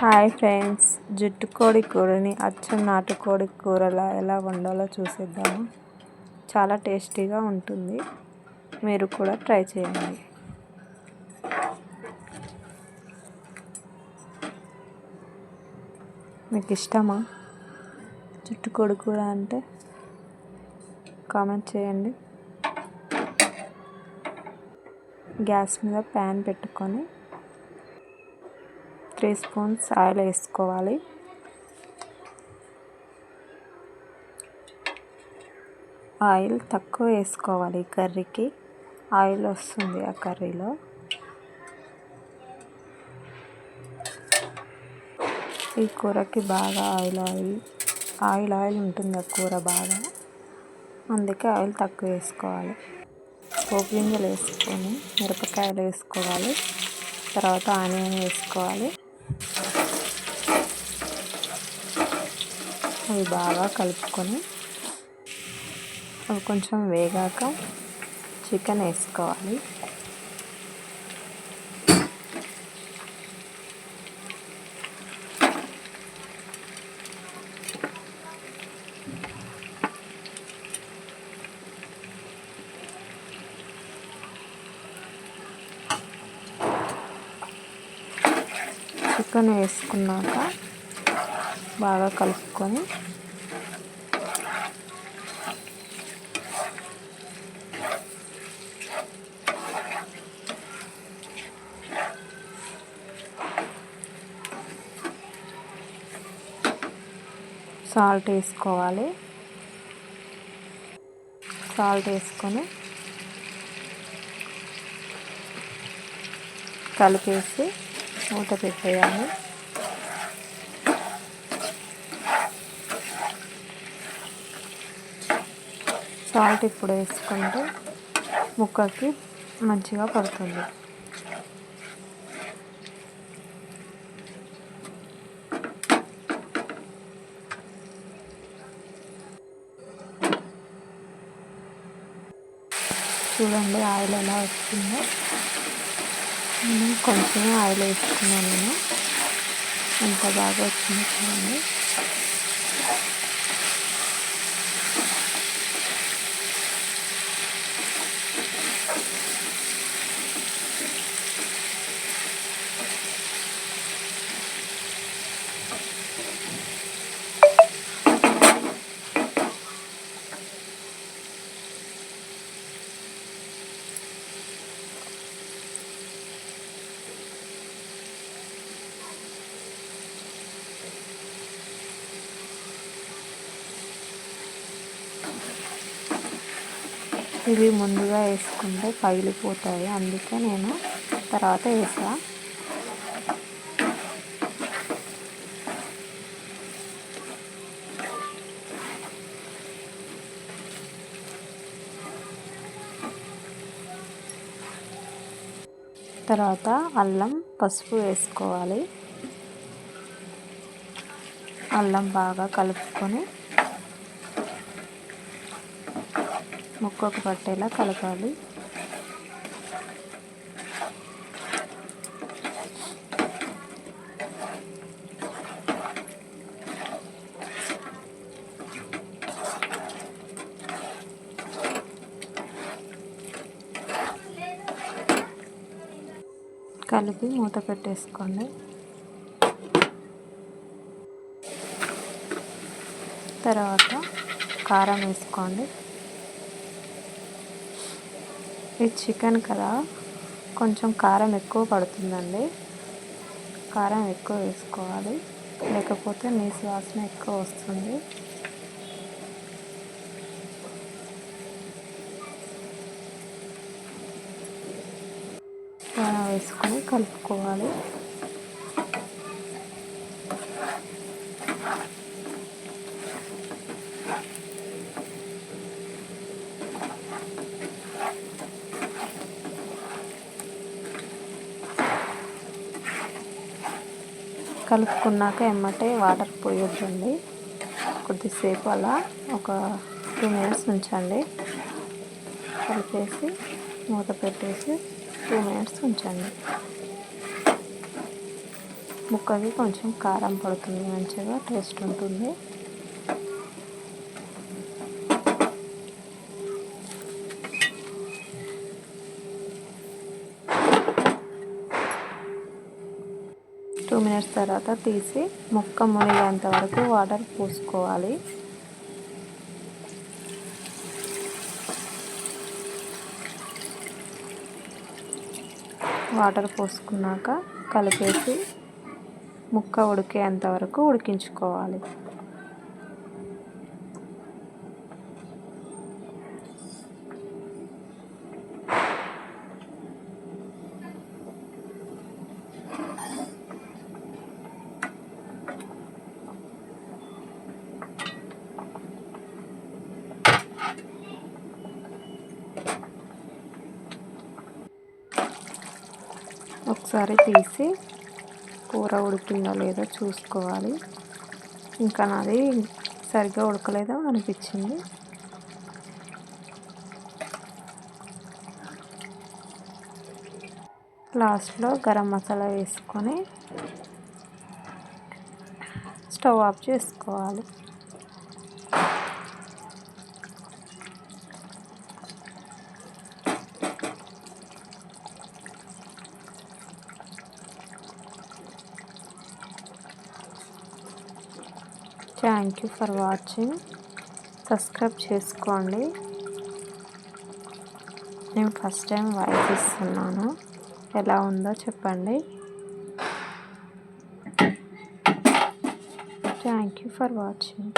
Hi friends. జుట్టు కోడి కూరని అచ్చం నాటుకోడి కూరలా ఎలా వండాలో చూసేద్దాము. చాలా టేస్టీగా ఉంటుంది. మీరు కూడా ట్రై చేయండి. మీకు ఇష్టమా? జుట్టు కోడి కూర అంటే కామెంట్ చేయండి. గ్యాస్ మీద ప్యాన్ పెట్టుకొని త్రీ స్పూన్స్ ఆయిల్ వేసుకోవాలి. ఆయిల్ తక్కువ వేసుకోవాలి కర్రీకి. ఆయిల్ వస్తుంది ఆ కర్రీలో. ఈ కూరకి బాగా ఆయిల్ ఆయిల్ ఆయిల్ ఆయిల్ ఉంటుంది ఆ కూర బాగా. అందుకే ఆయిల్ తక్కువ వేసుకోవాలి. పోపు గింజలు వేసుకొని మిరపకాయలు వేసుకోవాలి. తర్వాత ఆనియన్ వేసుకోవాలి. అవి బాగా కలుపుకొని అవి కొంచెం వేగాక చికెన్ వేసుకోవాలి. చికెన్ వేసుకున్నాక బాగా కలుపుకొని సాల్ట్ వేసుకోవాలి. సాల్ట్ వేసుకొని కలిపేసి మూత పెట్టేయాలి. సాల్ట్ ఇప్పుడు వేసుకుంటే ముక్కకి మంచిగా పడుతుంది. చూడండి ఆయిల్ ఎలా వస్తుందో. కొంచెం ఆయిల్ వేసుకున్నాను నేను. ఎంత బాగా వచ్చిందో చూడండి. ఇవి ముందుగా వేసుకుంటే పగిలిపోతాయి. అందుకే నేను తర్వాత వేసా తర్వాత అల్లం పసుపు వేసుకోవాలి. అల్లం బాగా కలుపుకొని ముక్కకు పట్టేలా కలపాలి. కలిపి మూత పెట్టేసుకోండి తర్వాత కారం వేసుకోండి. ఇది చికెన్ కదా కొంచెం కారం ఎక్కువ పడుతుందండి. కారం ఎక్కువ వేసుకోవాలి. లేకపోతే నీసు వాసన ఎక్కువ వస్తుంది. వేసుకొని కలుపుకోవాలి. కలుపుకున్నాక ఎమ్మటే వాటర్ పోయొద్దండి. కొద్దిసేపు అలా ఒక టూ మినిట్స్ ఉంచండి. కలిపేసి మూత పెట్టేసి టూ మినిట్స్ ఉంచండి. ముక్కకి కొంచెం కారం పడుతుంది మంచిగా టేస్ట్ ఉంటుంది. టూ మినిట్స్ తర్వాత తీసి ముక్క మునిగేంత వరకు వాటర్ పోసుకోవాలి. వాటర్ పోసుకున్నాక కలిపేసి ముక్క ఉడికేంత వరకు ఉడికించుకోవాలి. ఒకసారి తీసి కూర ఉడికిందో లేదో చూసుకోవాలి. ఇంకా నాది సరిగ్గా ఉడకలేదో అనిపించింది. లాస్ట్లో గరం మసాలా వేసుకొని స్టవ్ ఆఫ్ చేసుకోవాలి. Thank you for watching. Subscribe చేసుకోండి. నేను ఫస్ట్ టైం వాయిస్ ఇస్తున్నాను. ఎలా ఉందో చెప్పండి. Thank you for watching.